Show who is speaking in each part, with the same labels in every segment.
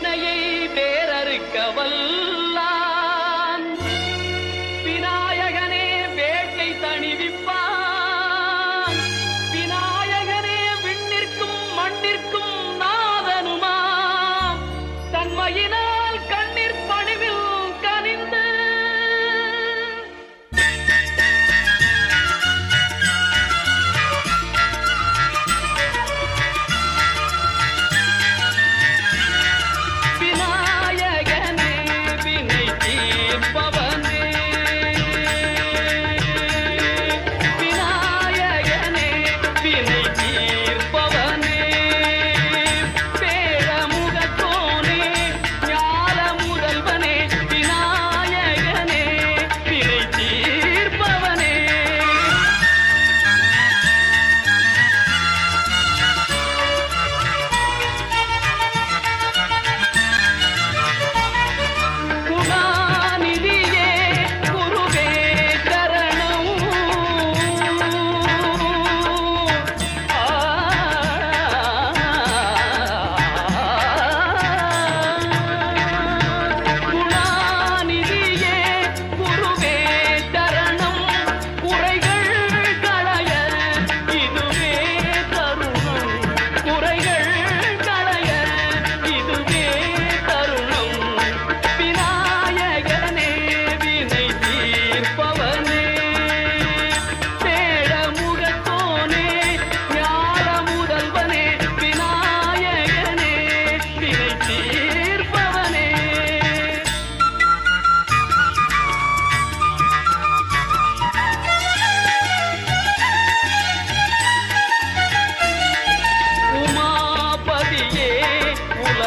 Speaker 1: வினையை வேறறுக்க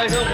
Speaker 1: 掌声